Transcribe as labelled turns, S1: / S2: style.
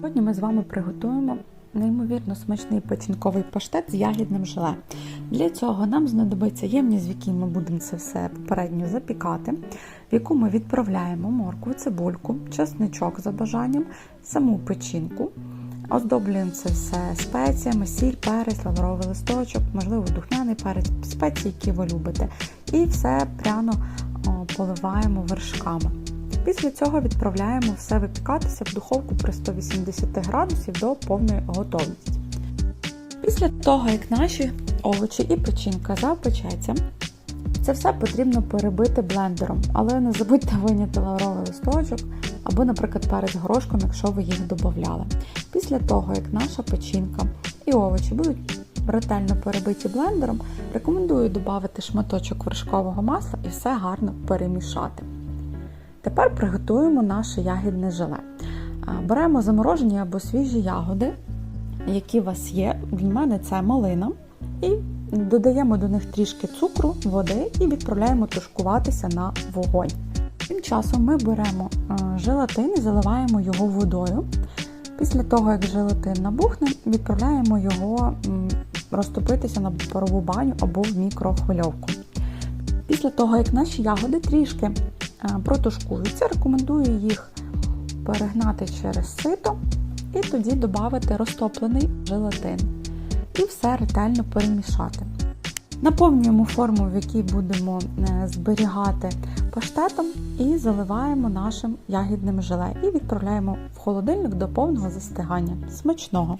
S1: Сьогодні ми з вами приготуємо неймовірно смачний печінковий паштет з ягідним желе. Для цього нам знадобиться ємність, в якій ми будемо це все попередньо запікати, в яку ми відправляємо моркву, цибульку, чесничок за бажанням, саму печінку. Оздоблюємо це все спеціями, сіль, перець, лавровий листочок, можливо, духмяний перець, спеції, які ви любите. І все пряно поливаємо вершками. Після цього відправляємо все випікатися в духовку при 180 градусів до повної готовності. Після того, як наші овочі і печінка запечеться, це все потрібно перебити блендером, але не забудьте виняти лавровий листочок або, наприклад, перець горошком, якщо ви їх додавали. Після того, як наша печінка і овочі будуть ретельно перебиті блендером, рекомендую додати шматочок вершкового масла і все гарно перемішати. Тепер приготуємо наше ягідне желе. Беремо заморожені або свіжі ягоди, які у вас є. Для мене це малина. І додаємо до них трішки цукру, води і відправляємо тушкуватися на вогонь. Тим часом ми беремо желатин і заливаємо його водою. Після того, як желатин набухне, відправляємо його розтопитися на парову баню або в мікрохвильовку. Після того, як наші ягоди трішки протушкуються, рекомендую їх перегнати через сито і тоді додати розтоплений желатин. І все ретельно перемішати. Наповнюємо форму, в якій будемо зберігати паштетом, і заливаємо нашим ягідним желе і відправляємо в холодильник до повного застигання. Смачного!